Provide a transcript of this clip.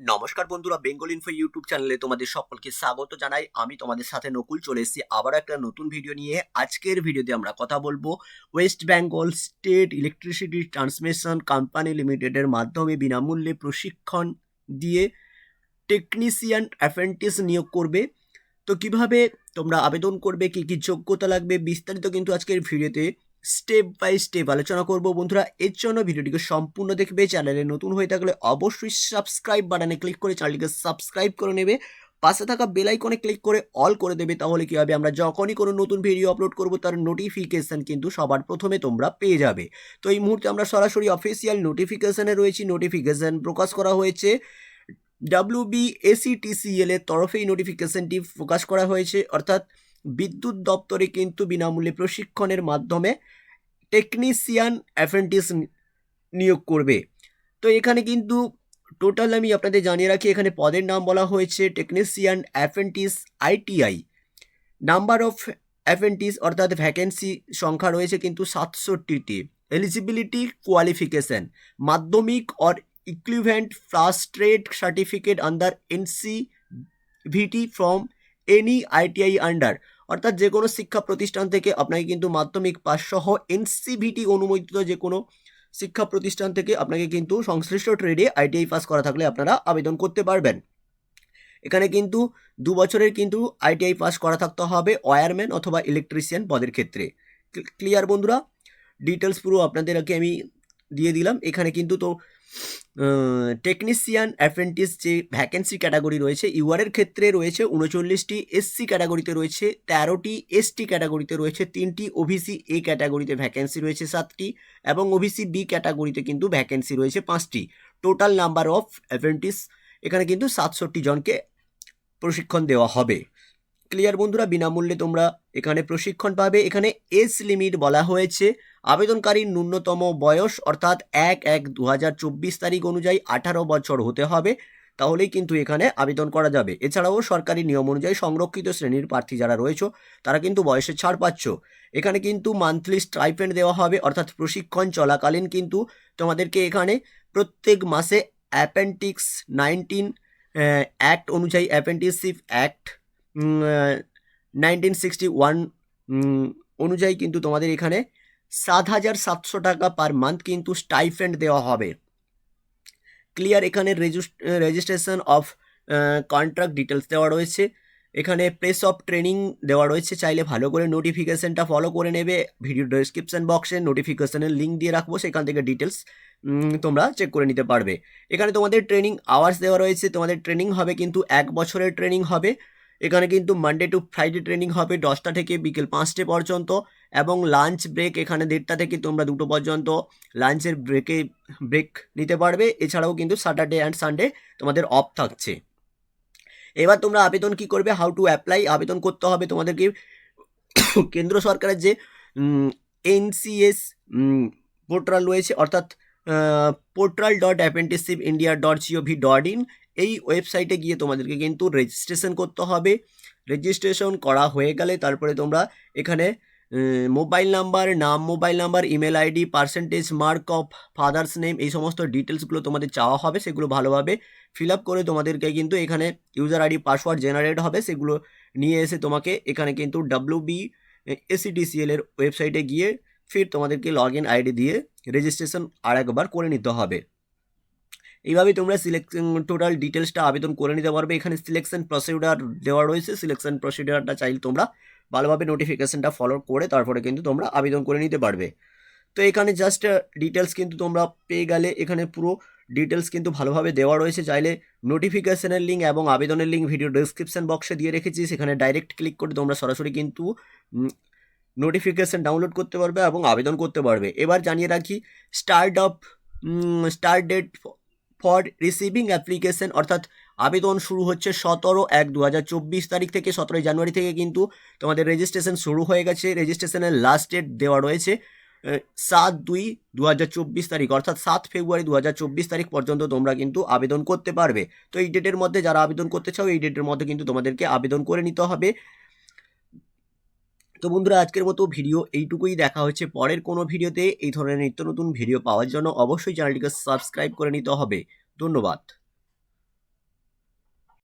নমস্কার বন্ধুরা, Bengal info YouTube চ্যানেলে তোমাদের সকলকে স্বাগত জানাই। আমি তোমাদের সাথে নকুল, চলে এসেছি আবার একটা নতুন ভিডিও নিয়ে। আজকের ভিডিওতে আমরা কথা বলব West Bengal state electricity transmission company লিমিটেডের মাধ্যমে বিনামূল্যে প্রশিক্ষণ দিয়ে টেকনিশিয়ান অ্যাপ্রেন্টিস নিয়োগ করবে। তো কীভাবে তোমরা আবেদন করবে, কি কি যোগ্যতা লাগবে, বিস্তারিত কিন্তু আজকের ভিডিওতে স্টেপ বাই স্টেপ আলোচনা করব। বন্ধুরা, এর জন্য ভিডিওটিকে সম্পূর্ণ দেখবে। চ্যানেলে নতুন হয়ে থাকলে অবশ্যই সাবস্ক্রাইব বাটনে ক্লিক করে চ্যানেলটিকে সাবস্ক্রাইব করে নেবে। পাশে থাকা বেল আইকনে ক্লিক করে অল করে দেবে। তাহলে কি হবে? আমরা যখনই কোনো নতুন ভিডিও আপলোড করব, তার নোটিফিকেশন কিন্তু সবার প্রথমে তোমরা পেয়ে যাবে। তো এই মুহূর্তে আমরা সরাসরি অফিসিয়াল নোটিফিকেশনে রয়েছি। নোটিফিকেশন প্রকাশ করা হয়েছে। ডাব্লিউ বি এসিটিসিএল এর তরফে এই নোটিফিকেশনটি প্রকাশ করা হয়েছে। অর্থাৎ বিদ্যুৎ দপ্তরে কিন্তু বিনামূল্যে প্রশিক্ষণের মাধ্যমে টেকনিশিয়ান অ্যাপ্রেন্টিস নিয়োগ করবে। তো এখানে কিন্তু টোটাল আমি আপনাদের জানিয়ে রাখি, এখানে পদের নাম বলা হয়েছে technician apprentice ITI number of apprentice অর্থাৎ ভ্যাকেন্সি সংখ্যা রয়েছে কিন্তু সাতষট্টিটি। এলিজিবিলিটি কোয়ালিফিকেশন মাধ্যমিক or equivalent first certificate under NC VT from any ITI under অর্থাৎ যে কোনো শিক্ষা প্রতিষ্ঠান থেকে আপনাকে কিন্তু মাধ্যমিক পাস সহ এনসিভিটি অনুমোদিত যে কোনো শিক্ষা প্রতিষ্ঠান থেকে আপনাকে কিন্তু সংশ্লিষ্ট ট্রেডে আইটিআই পাস করা থাকলে আপনারা আবেদন করতে পারবেন। এখানে কিন্তু দু বছরের কিন্তু আইটিআই পাস করা থাকতে হবে ওয়ারম্যান অথবা ইলেকট্রিশিয়ান পদের ক্ষেত্রে। ক্লিয়ার বন্ধুরা? ডিটেলস পুরো আপনাদেরকে আমি দিয়ে দিলাম। এখানে কিন্তু তো টেকনিশিয়ান অ্যাপ্রেন্টিস যে ভ্যাকেন্সি ক্যাটাগরি রয়েছে, ইউআরের ক্ষেত্রে রয়েছে উনচল্লিশটি এসসি ক্যাটাগরিতে রয়েছে, তেরোটি এসটি ক্যাটাগরিতে রয়েছে, তিনটি ওবিসি এ ক্যাটাগরিতে ভ্যাকেন্সি রয়েছে সাতটি এবং ওবিসি বি ক্যাটাগরিতে কিন্তু ভ্যাকেন্সি রয়েছে পাঁচটি। টোটাল নাম্বার অফ অ্যাপ্রেন্টিস এখানে কিন্তু সাতষট্টি জনকে প্রশিক্ষণ দেওয়া হবে। ক্লিয়ার বন্ধুরা? বিনামূল্যে তোমরা এখানে প্রশিক্ষণ পাবে। এখানে এজ লিমিট বলা হয়েছে। আবেদনকারীর ন্যূনতম বয়স অর্থাৎ এক এক দু তারিখ অনুযায়ী আঠারো বছর হতে হবে, তাহলেই কিন্তু এখানে আবেদন করা যাবে। এছাড়াও সরকারি নিয়ম অনুযায়ী সংরক্ষিত শ্রেণির প্রার্থী যারা রয়েছে, তারা কিন্তু বয়সে ছাড় পাচ্ছ। এখানে কিন্তু মান্থলি স্ট্রাইপেন্ড দেওয়া হবে, অর্থাৎ প্রশিক্ষণ চলাকালীন কিন্তু তোমাদেরকে এখানে প্রত্যেক মাসে অ্যাপেন্টিক্স নাইনটিন অ্যাক্ট অনুযায়ী apprenticeship act nineteen sixty one অনুযায়ী কিন্তু তোমাদের এখানে সাত হাজার সাতশো টাকা পার মান্থ কিন্তু স্টাইফেন্ড দেওয়া হবে। ক্লিয়ার এখানে রেজিস্ট্রেশন অফ কন্ট্রাক্ট ডিটেলস দেওয়া রয়েছে। এখানে প্লেস অফ ট্রেনিং দেওয়া রয়েছে। চাইলে ভালো করে নোটিফিকেশানটা ফলো করে নেবে। ভিডিও ডিসক্রিপশান বক্সে নোটিফিকেশানের লিঙ্ক দিয়ে রাখব। সেখান থেকে ডিটেলস তোমরা চেক করে নিতে পারবে। এখানে তোমাদের ট্রেনিং আওয়ার্স দেওয়া রয়েছে। তোমাদের ট্রেনিং হবে কিন্তু এক বছরের ট্রেনিং হবে। এখানে কিন্তু মানডে টু ফ্রাইডে ট্রেনিং হবে দশটা থেকে বিকেল পাঁচটা পর্যন্ত। এবং লাঞ্চ ব্রেক এখানে দেড়টা থেকে তোমরা দুটো পর্যন্ত লাঞ্চের ব্রেকে ব্রেক নিতে পারবে। এছাড়াও কিন্তু স্যাটারডে অ্যান্ড সানডে তোমাদের অফ থাকছে। এবার তোমরা আবেদন কি করবে? হাউ টু অ্যাপ্লাই আবেদন করতে হবে তোমাদেরকে কেন্দ্র সরকারের যে এনসিএস পোর্টাল রয়েছে, অর্থাৎ portal dot apprenticeship India dot gov dot in এই ওয়েবসাইটে গিয়ে তোমাদেরকে কিন্তু রেজিস্ট্রেশন করতে হবে। রেজিস্ট্রেশন করা হয়ে গেলে তারপরে তোমরা এখানে মোবাইল নাম্বার নাম mobile number email ID percentage mark of father's name এই সমস্ত ডিটেলসগুলো তোমাদের চাওয়া হবে, সেগুলো ভালোভাবে ফিল আপ করে তোমাদেরকে কিন্তু এখানে ইউজার আইডি পাসওয়ার্ড জেনারেট হবে, সেগুলো নিয়ে এসে তোমাকে এখানে কিন্তু ডাব্লিউ বি এসিডিসিএল এর ওয়েবসাইটে গিয়ে ফির তোমাদেরকে লগ ইন আইডি দিয়ে রেজিস্ট্রেশন আর একবার করে নিতে হবে। এইভাবে তোমরা সিলেকশন টোটাল ডিটেলসটা আবেদন করে নিতে পারবে। এখানে সিলেকশন প্রসিডিউর দেওয়া রয়েছে। সিলেকশন প্রসিডিউরটা চাইলে তোমরা ভালোভাবে নোটিফিকেশানটা ফলো করে তারপরে কিন্তু তোমরা আবেদন করে নিতে পারবে। তো এখানে জাস্ট ডিটেলস কিন্তু তোমরা পেয়ে গেলে এখানে পুরো ডিটেলস কিন্তু ভালোভাবে দেওয়া রয়েছে। চাইলে নোটিফিকেশানের লিঙ্ক এবং আবেদনের লিঙ্ক ভিডিও ডিসক্রিপশান বক্সে দিয়ে রেখেছি। সেখানে ডাইরেক্ট ক্লিক করে তোমরা সরাসরি কিন্তু নোটিফিকেশান ডাউনলোড করতে পারবে এবং আবেদন করতে পারবে। এবার জানিয়ে রাখি start of start date for receiving application অর্থাৎ আবেদন শুরু হচ্ছে সতেরো এক দু হাজার চব্বিশ তারিখ থেকে, সতেরোই জানুয়ারি থেকে কিন্তু তোমাদের রেজিস্ট্রেশন শুরু হয়ে গেছে। রেজিস্ট্রেশনের লাস্ট ডেট দেওয়া রয়েছে সাত দুই দু হাজার চব্বিশ তারিখ, অর্থাৎ সাত ফেব্রুয়ারি দু হাজার চব্বিশ তারিখ পর্যন্ত তোমরা কিন্তু আবেদন করতে পারবে। তো এই ডেটের মধ্যে যারা আবেদন করতে চাও, এই ডেটের মধ্যে কিন্তু তোমাদেরকে আবেদন করে নিতে হবে। তো বন্ধুরা, আজকের মতো ভিডিও এইটুকুই। দেখা হচ্ছে পরের কোনো ভিডিওতে। এই ধরনের নিত্য নতুন ভিডিও পাওয়ার জন্য অবশ্যই চ্যানেলটিকে সাবস্ক্রাইব করে নিতে হবে। ধন্যবাদ।